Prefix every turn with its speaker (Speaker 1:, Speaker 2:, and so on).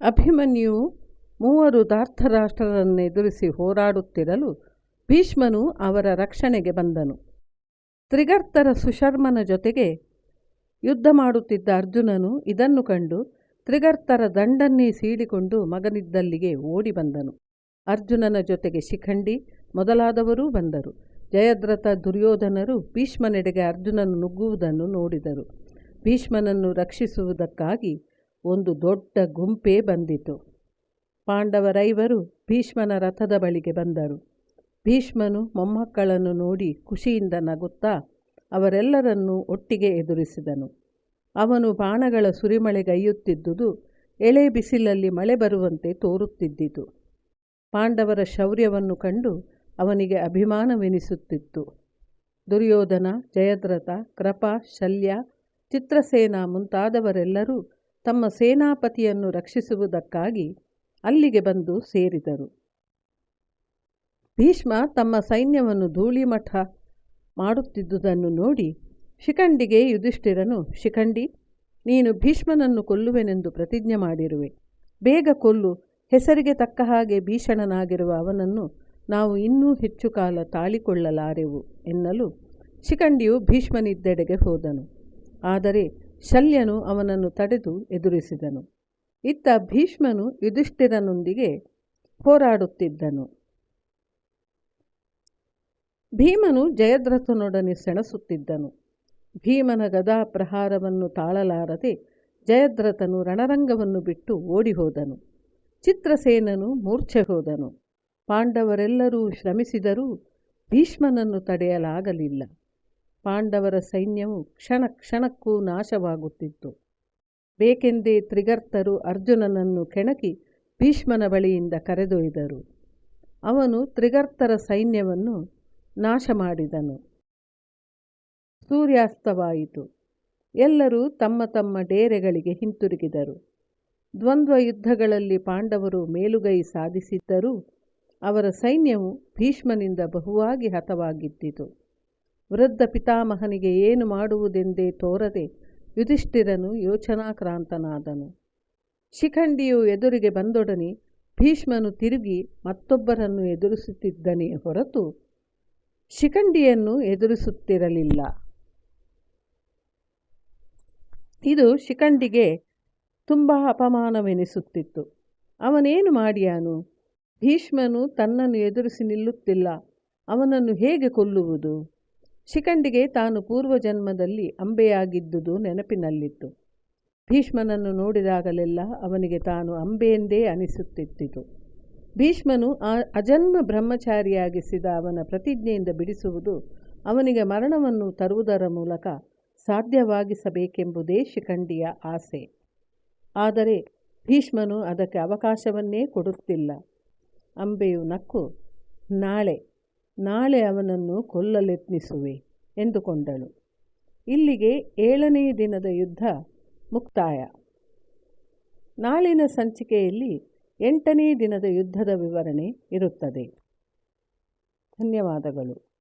Speaker 1: ಅಭಿಮನ್ಯು ಮೂವರು ಧಾರ್ತರಾಷ್ಟ್ರರನ್ನೆದುರಿಸಿ ಹೋರಾಡುತ್ತಿರಲು ಭೀಷ್ಮನು ಅವರ ರಕ್ಷಣೆಗೆ ಬಂದನು. ತ್ರಿಗರ್ತರ ಸುಶರ್ಮನ ಜೊತೆಗೆ ಯುದ್ಧ ಮಾಡುತ್ತಿದ್ದ ಅರ್ಜುನನು ಇದನ್ನು ಕಂಡು ತ್ರಿಗರ್ತರ ದಂಡನ್ನೇ ಸೀಳಿಕೊಂಡು ಮಗನಿದ್ದಲ್ಲಿಗೆ ಓಡಿ ಬಂದನು. ಅರ್ಜುನನ ಜೊತೆಗೆ ಶಿಖಂಡಿ ಮೊದಲಾದವರೂ ಬಂದರು. ಜಯದ್ರಥ ದುರ್ಯೋಧನರು ಭೀಷ್ಮನೆಡೆಗೆ ಅರ್ಜುನನು ನುಗ್ಗುವುದನ್ನು ನೋಡಿದರು. ಭೀಷ್ಮನನ್ನು ರಕ್ಷಿಸುವುದಕ್ಕಾಗಿ ಒಂದು ದೊಡ್ಡ ಗುಂಪೇ ಬಂದಿತು. ಪಾಂಡವರೈವರು ಭೀಷ್ಮನ ರಥದ ಬಳಿಗೆ ಬಂದರು. ಭೀಷ್ಮನು ಮೊಮ್ಮಕ್ಕಳನ್ನು ನೋಡಿ ಖುಷಿಯಿಂದ ನಗುತ್ತಾ ಅವರೆಲ್ಲರನ್ನೂ ಒಟ್ಟಿಗೆ ಎದುರಿಸಿದನು. ಅವನು ಬಾಣಗಳ ಸುರಿಮಳೆಗೈಯುತ್ತಿದ್ದುದು ಎಳೆ ಬಿಸಿಲಲ್ಲಿ ಮಳೆ ಬರುವಂತೆ ತೋರುತ್ತಿದ್ದಿತು. ಪಾಂಡವರ ಶೌರ್ಯವನ್ನು ಕಂಡು ಅವನಿಗೆ ಅಭಿಮಾನವೆನಿಸುತ್ತಿತ್ತು. ದುರ್ಯೋಧನ, ಜಯದ್ರಥ, ಕೃಪ, ಶಲ್ಯ, ಚಿತ್ರಸೇನ ಮುಂತಾದವರೆಲ್ಲರೂ ತಮ್ಮ ಸೇನಾಪತಿಯನ್ನು ರಕ್ಷಿಸುವುದಕ್ಕಾಗಿ ಅಲ್ಲಿಗೆ ಬಂದು ಸೇರಿದರು. ಭೀಷ್ಮ ತಮ್ಮ ಸೈನ್ಯವನ್ನು ಧೂಳಿಮಠ ಮಾಡುತ್ತಿದ್ದುದನ್ನು ನೋಡಿ ಶಿಖಂಡಿಗೆ ಯುಧಿಷ್ಠಿರನು, ಶಿಖಂಡಿ, ನೀನು ಭೀಷ್ಮನನ್ನು ಕೊಲ್ಲುವೆನೆಂದು ಪ್ರತಿಜ್ಞೆ ಮಾಡಿರುವೆ. ಬೇಗ ಕೊಲ್ಲು. ಹೆಸರಿಗೆ ತಕ್ಕ ಹಾಗೆ ಭೀಷಣನಾಗಿರುವ ಅವನನ್ನು ನಾವು ಇನ್ನೂ ಹೆಚ್ಚು ಕಾಲ ತಾಳಿಕೊಳ್ಳಲಾರೆವು ಎನ್ನಲು ಶಿಖಂಡಿಯು ಭೀಷ್ಮನಿದ್ದೆಡೆಗೆ ಹೋದನು. ಆದರೆ ಶಲ್ಯನು ಅವನನ್ನು ತಡೆದು ಎದುರಿಸಿದನು. ಇತ್ತ ಭೀಷ್ಮನು ಯುಧಿಷ್ಠಿರನೊಂದಿಗೆ ಹೋರಾಡುತ್ತಿದ್ದನು. ಭೀಮನು ಜಯದ್ರಥನೊಡನೆ ಸೆಣಸುತ್ತಿದ್ದನು. ಭೀಮನ ಗದಾ ಪ್ರಹಾರವನ್ನು ತಾಳಲಾರದೆ ಜಯದ್ರಥನು ರಣರಂಗವನ್ನು ಬಿಟ್ಟು ಓಡಿಹೋದನು. ಚಿತ್ರಸೇನನು ಮೂರ್ಛೆ ಹೋದನು. ಪಾಂಡವರೆಲ್ಲರೂ ಶ್ರಮಿಸಿದರೂ ಭೀಷ್ಮನನ್ನು ತಡೆಯಲಾಗಲಿಲ್ಲ. ಪಾಂಡವರ ಸೈನ್ಯವು ಕ್ಷಣ ಕ್ಷಣಕ್ಕೂ ನಾಶವಾಗುತ್ತಿತ್ತು. ಬೇಕೆಂದೇ ತ್ರಿಗರ್ತರು ಅರ್ಜುನನನ್ನು ಕೆಣಕಿ ಭೀಷ್ಮನ ಬಳಿಯಿಂದ ಕರೆದೊಯ್ದರು. ಅವನು ತ್ರಿಗರ್ತರ ಸೈನ್ಯವನ್ನು ನಾಶ ಮಾಡಿದನು ಸೂರ್ಯಾಸ್ತವಾಯಿತು. ಎಲ್ಲರೂ ತಮ್ಮ ತಮ್ಮ ಡೇರೆಗಳಿಗೆ ಹಿಂತಿರುಗಿದರು. ದ್ವಂದ್ವ ಯುದ್ಧಗಳಲ್ಲಿ ಪಾಂಡವರು ಮೇಲುಗೈ ಸಾಧಿಸಿದ್ದರೂ ಅವರ ಸೈನ್ಯವು ಭೀಷ್ಮನಿಂದ ಬಹುವಾಗಿ ಹತವಾಗಿದ್ದಿತು ವೃದ್ಧ ಪಿತಾಮಹನಿಗೆ ಏನು ಮಾಡುವುದೆಂದೇ ತೋರದೆ ಯುಧಿಷ್ಠಿರನು ಯೋಚನಾಕ್ರಾಂತನಾದನು. ಶಿಖಂಡಿಯು ಎದುರಿಗೆ ಬಂದೊಡನೆ ಭೀಷ್ಮನು ತಿರುಗಿ ಮತ್ತೊಬ್ಬರನ್ನು ಎದುರಿಸುತ್ತಿದ್ದನೇ ಹೊರತು ಶಿಖಂಡಿಯನ್ನು ಎದುರಿಸುತ್ತಿರಲಿಲ್ಲ. ಇದು ಶಿಖಂಡಿಗೆ ತುಂಬ ಅಪಮಾನವೆನಿಸುತ್ತಿತ್ತು. ಅವನೇನು ಮಾಡಿಯಾನು? ಭೀಷ್ಮನು ತನ್ನನ್ನು ಎದುರಿಸಿ ನಿಲ್ಲುತ್ತಿಲ್ಲ. ಅವನನ್ನು ಹೇಗೆ ಕೊಲ್ಲುವುದು? ಶಿಖಂಡಿಗೆ ತಾನು ಪೂರ್ವಜನ್ಮದಲ್ಲಿ ಅಂಬೆಯಾಗಿದ್ದುದು ನೆನಪಿನಲ್ಲಿತ್ತು. ಭೀಷ್ಮನನ್ನು ನೋಡಿದಾಗಲೆಲ್ಲ ಅವನಿಗೆ ತಾನು ಅಂಬೆಯೆಂದೇ ಅನಿಸುತ್ತಿತ್ತು ಭೀಷ್ಮನು ಆ ಅಜನ್ಮ ಬ್ರಹ್ಮಚಾರಿಯಾಗಿಸಿದ ಅವನ ಪ್ರತಿಜ್ಞೆಯಿಂದ ಬಿಡಿಸುವುದು ಅವನಿಗೆ ಮರಣವನ್ನು ತರುವುದರ ಮೂಲಕ ಸಾಧ್ಯವಾಗಿಸಬೇಕೆಂಬುದೇ ಶಿಖಂಡಿಯ ಆಸೆ. ಆದರೆ ಭೀಷ್ಮನು ಅದಕ್ಕೆ ಅವಕಾಶವನ್ನೇ ಕೊಡುತ್ತಿಲ್ಲ. ಅಂಬೆಯು ನಕ್ಕು, ನಾಳೆ ನಾಳೆ ಅವನನ್ನು ಕೊಲ್ಲಲೆತ್ನಿಸುವೆ ಎಂದುಕೊಂಡಳು. ಇಲ್ಲಿಗೆ ಏಳನೇ ದಿನದ ಯುದ್ಧ ಮುಕ್ತಾಯ. ನಾಳಿನ ಸಂಚಿಕೆಯಲ್ಲಿ ಎಂಟನೇ ದಿನದ ಯುದ್ಧದ ವಿವರಣೆ ಇರುತ್ತದೆ. ಧನ್ಯವಾದಗಳು.